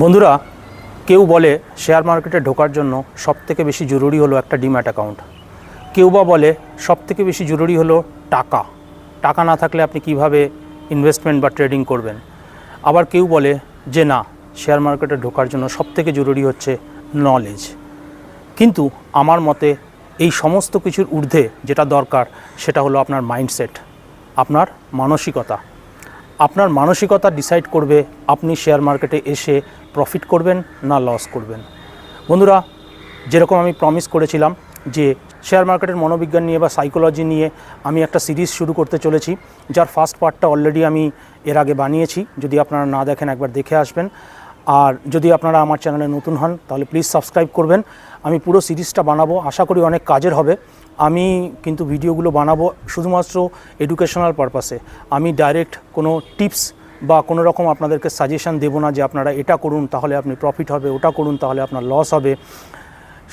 বন্ধুরা, কেউ বলে শেয়ার মার্কেটে ঢোকার জন্য সবথেকে বেশি জরুরি হলো একটা ডিম্যাট অ্যাকাউন্ট। কেউ বা বলে সবথেকে বেশি জরুরি হলো টাকা। টাকা না থাকলে আপনি কীভাবে ইনভেস্টমেন্ট বা ট্রেডিং করবেন? আবার কেউ বলে যে না, শেয়ার মার্কেটে ঢোকার জন্য সবথেকে জরুরি হচ্ছে নলেজ কিন্তু আমার মতে এই সমস্ত কিছুর ঊর্ধ্বে যেটা দরকার, সেটা হলো আপনার মাইন্ডসেট আপনার মানসিকতা। আপনার মানসিকতা ডিসাইড করবে আপনি শেয়ার মার্কেটে এসে প্রফিট করবেন, না লস করবেন। বন্ধুরা, যেরকম আমি প্রমিস করেছিলাম যে শেয়ার মার্কেটের মনোবিজ্ঞান নিয়ে বা সাইকোলজি নিয়ে আমি একটা সিরিজ শুরু করতে চলেছি, যার ফার্স্ট পার্টটা অলরেডি আমি এর আগে বানিয়েছি। যদি আপনারা না দেখেন, একবার দেখে আসবেন। আর যদি আপনারা আমার চ্যানেলে নতুন হন, তাহলে প্লিজ সাবস্ক্রাইব করবেন। আমি পুরো সিরিজটা বানাবো, আশা করি অনেক কাজের হবে। আমি কিন্তু ভিডিওগুলো বানাবো শুধুমাত্র এডুকেশনাল পারপাসে আমি ডাইরেক্ট কোনো টিপস বা কোনো রকম আপনাদেরকে সাজেশন দেবো না যে আপনারা এটা করুন, তাহলে আপনি প্রফিট হবে, ওটা করুন, তাহলে আপনার লস হবে।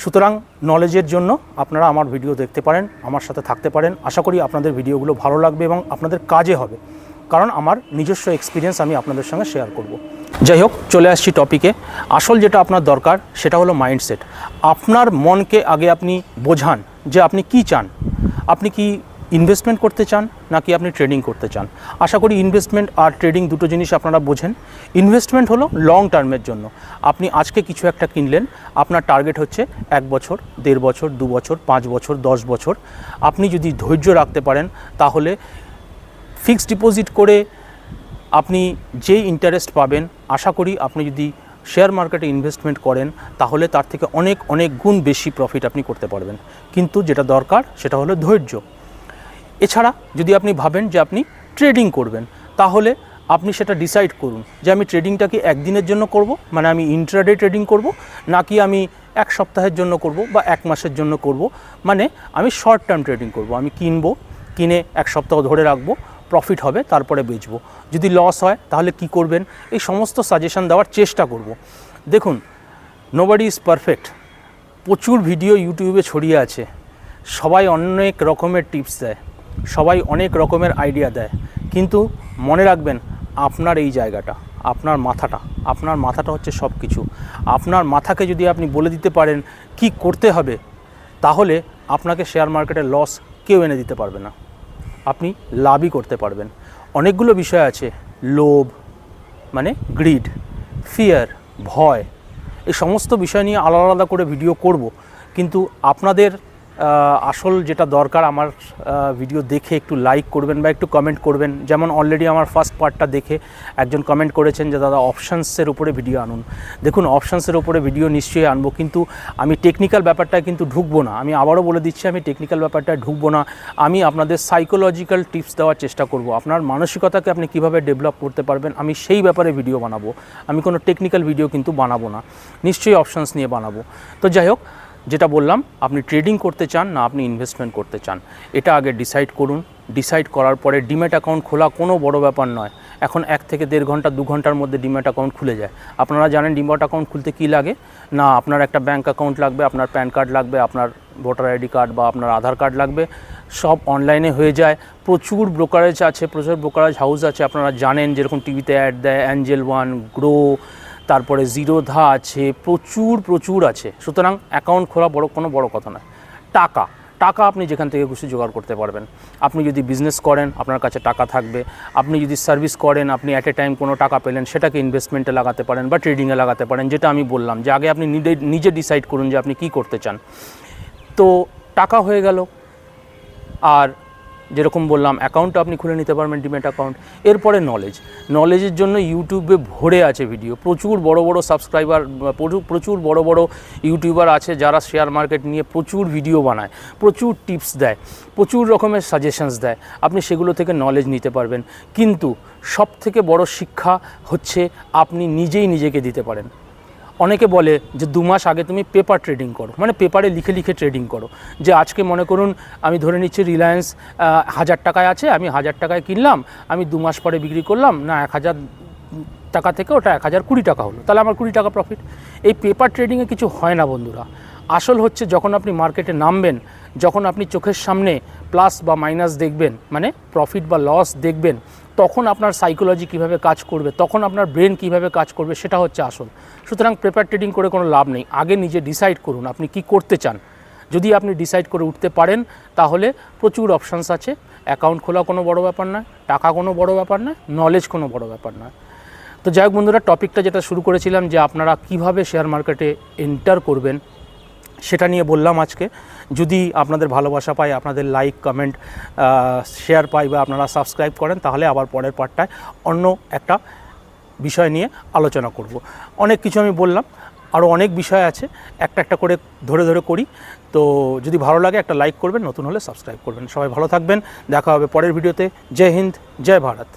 সুতরাং নলেজের জন্য আপনারা আমার ভিডিও দেখতে পারেন, আমার সাথে থাকতে পারেন। আশা করি আপনাদের ভিডিওগুলো ভালো লাগবে এবং আপনাদের কাজে হবে। কারণ আমার নিজস্ব এক্সপিরিয়েন্স আমি আপনাদের সঙ্গে শেয়ার করব। যাই হোক, চলে আসছি টপিকে আসল যেটা আপনার দরকার, সেটা হলো মাইন্ডসেট আপনার মনকে আগে আপনি বোঝান যে আপনি কি চান। আপনি কি ইনভেস্টমেন্ট করতে চান নাকি আপনি ট্রেডিং করতে চান? আশা করি ইনভেস্টমেন্ট আর ট্রেডিং দুটো জিনিস আপনারা বোঝেন। ইনভেস্টমেন্ট হলো লং টার্মের জন্য। আপনি আজকে কিছু একটা কিনলেন, আপনার টার্গেট হচ্ছে এক বছর, দেড় বছর, দু বছর, পাঁচ বছর, দশ বছর। আপনি যদি ধৈর্য রাখতে পারেন, তাহলে ফিক্সড ডিপোজিট করে আপনি যেই ইন্টারেস্ট পাবেন, আশা করি আপনি যদি শেয়ার মার্কেটে ইনভেস্টমেন্ট করেন, তাহলে তার থেকে অনেক অনেক গুণ বেশি প্রফিট আপনি করতে পারবেন। কিন্তু যেটা দরকার, সেটা হলো ধৈর্য। এছাড়া যদি আপনি ভাবেন যে আপনি ট্রেডিং করবেন, তাহলে আপনি সেটা ডিসাইড করুন যে আমি ট্রেডিংটাকে একদিনের জন্য করব মানে আমি ইন্ট্রাডে ট্রেডিং করব, নাকি আমি এক সপ্তাহের জন্য করব বা এক মাসের জন্য করব। মানে আমি শর্ট টার্ম ট্রেডিং করব। আমি কিনবো, কিনে এক সপ্তাহ ধরে রাখব প্রফিট হবে, তারপরে বেচবো। যদি লস হয়, তাহলে কি করবেন? এই সমস্ত সাজেশন দেওয়ার চেষ্টা করব। দেখুন নোবডি ইজ পারফেক্ট প্রচুর ভিডিও ইউটিউবে ছড়িয়ে আছে। সবাই অনেক রকমের টিপস দেয়। সবাই অনেক রকমের আইডিয়া দেয়। কিন্তু মনে রাখবেন, আপনার এই জায়গাটা, আপনার মাথাটা আপনার মাথাটা হচ্ছে সব কিছু আপনার মাথাকে যদি আপনি বলে দিতে পারেন কি করতে হবে, তাহলে আপনাকে শেয়ার মার্কেটের লস কেউ এনে দিতে পারবে না। আপনি লাভই করতে পারবেন। অনেকগুলো বিষয় আছে, লোভ মানে গ্রিড ফিয়ার ভয়, এই সমস্ত বিষয় নিয়ে আলাদা আলাদা করে ভিডিও করব। কিন্তু আপনাদের আসল যেটা দরকার আমার ভিডিও দেখে একটু লাইক করবেন বা একটু কমেন্ট করবেন। যেমন অলরেডি আমার ফার্স্ট পার্টটা দেখে একজন কমেন্ট করেছেন যে, দাদা অপশানসের উপরে ভিডিও আনুন। দেখুন অপশানসের উপরে ভিডিও নিশ্চয়ই আনব, কিন্তু আমি টেকনিক্যাল ব্যাপারটায় কিন্তু ঢুকবো না। আমি আবারও বলে দিচ্ছি, আমি টেকনিক্যাল ব্যাপারটায় ঢুকবো না। আমি আপনাদের সাইকোলজিক্যাল টিপস দেওয়ার চেষ্টা করব। আপনার মানসিকতাকে আপনি কীভাবে ডেভেলপ করতে পারবেন, আমি সেই ব্যাপারে ভিডিও বানাবো। আমি কোনো টেকনিক্যাল ভিডিও কিন্তু বানাবো না। নিশ্চয়ই অপশানস নিয়ে বানাবো। তো যাই হোক যেটা বললাম, আপনি ট্রেডিং করতে চান না আপনি ইনভেস্টমেন্ট করতে চান। এটা আগে ডিসাইড করুন। ডিসাইড করার পরে ডিমেট অ্যাকাউন্ট খোলা কোনো বড় ব্যাপার নয়। এখন এক থেকে দেড় ঘণ্টা, দু ঘণ্টার মধ্যে ডিমেট অ্যাকাউন্ট খুলে যায়। আপনারা জানেন ডিমেট অ্যাকাউন্ট খুলতে কী লাগে? না, আপনার একটা ব্যাঙ্ক অ্যাকাউন্ট লাগবে, আপনার প্যান কার্ড লাগবে, আপনার ভোটার আইডি কার্ড বা আপনার আধার কার্ড লাগবে। সব অনলাইনে হয়ে যায়। প্রচুর ব্রোকারেজ আছে, প্রচুর ব্রোকারেজ হাউস আছে। আপনারা জানেন যেরকম টিভিতে অ্যাড দেয় অ্যাঞ্জেল ওয়ান গ্রো তারপরে জিরোধা আছে, প্রচুর প্রচুর আছে। সুতরাং অ্যাকাউন্ট খোলা বড়, কোনো বড় কথা নয়। টাকা টাকা আপনি যেখান থেকে খুশি জোগাড় করতে পারবেন। আপনি যদি বিজনেস করেন, আপনার কাছে টাকা থাকবে। আপনি যদি সার্ভিস করেন, আপনি অ্যাট এ টাইম কোনো টাকা পেলেন, সেটাকে ইনভেস্টমেন্টে লাগাতে পারেন বা ট্রেডিংয়ে লাগাতে পারেন, যেটা আমি বললাম। যে আগে আপনি নিজে নিজে ডিসাইড করুন যে আপনি কী করতে চান। তো টাকা হয়ে গেল। আর যেরকম বললাম অ্যাকাউন্ট আপনি খুলে নিতে পারবেন ডিমেট অ্যাকাউন্ট এরপরে নলেজ নলেজের জন্য ইউটিউবে ভরে আছে ভিডিও প্রচুর বড় বড় সাবস্ক্রাইবার প্রচুর বড় বড় ইউটিউবার আছে যারা শেয়ার মার্কেট নিয়ে প্রচুর ভিডিও বানায়, প্রচুর টিপস দেয়, প্রচুর রকমের সাজেশনস দেয়। আপনি সেগুলো থেকে নলেজ নিতে পারবেন। কিন্তু সব থেকে বড় শিক্ষা হচ্ছে আপনি নিজেই নিজেকে দিতে পারেন। অনেকে বলে যে দু মাস আগে তুমি পেপার ট্রেডিং করো মানে পেপারে লিখে লিখে ট্রেডিং করো। যে আজকে মনে করুন আমি ধরে নিচ্ছি রিলায়েন্স হাজার টাকায় আছে, আমি হাজার টাকায় কিনলাম, আমি দু মাস পরে বিক্রি করলাম, না এক হাজার টাকা থেকে ওটা এক হাজার কুড়ি টাকা হলো, তাহলে আমার কুড়ি টাকা প্রফিট এই পেপার ট্রেডিংয়ে কিছু হয় না বন্ধুরা। আসল হচ্ছে যখন আপনি মার্কেটে নামবেন, যখন আপনি চোখের সামনে প্লাস বা মাইনাস দেখবেন মানে প্রফিট বা লস দেখবেন তখন আপনার সাইকোলজি কীভাবে কাজ করবে, তখন আপনার ব্রেন কীভাবে কাজ করবে, সেটা হচ্ছে আসল। সুতরাং পেপার ট্রেডিং করে কোনো লাভ নেই। আগে নিজে ডিসাইড করুন আপনি কি করতে চান। যদি আপনি ডিসাইড করে উঠতে পারেন, তাহলে প্রচুর অপশানস আছে। অ্যাকাউন্ট খোলা কোনো বড় ব্যাপার নয়, টাকা কোনো বড় ব্যাপার নয় নলেজ কোনো বড় ব্যাপার নয়। তো যাই হোক বন্ধুরা টপিকটা যেটা শুরু করেছিলাম যে আপনারা কীভাবে শেয়ার মার্কেটে এন্টার করবেন সেটা নিয়ে বললাম আজকে। যদি আপনাদের ভালোবাসা পাই আপনাদের লাইক কমেন্ট শেয়ার পাই বা আপনারা সাবস্ক্রাইব করেন, তাহলে আবার পরের পার্টটায় অন্য একটা বিষয় নিয়ে আলোচনা করব। অনেক কিছু আমি বললাম আরও অনেক বিষয় আছে, একটা একটা করে ধরে ধরে করি। তো যদি ভালো লাগে একটা লাইক করবেন, নতুন হলে সাবস্ক্রাইব করবেন। সবাই ভালো থাকবেন, দেখা হবে পরের ভিডিওতে জয় হিন্দ, জয় ভারত।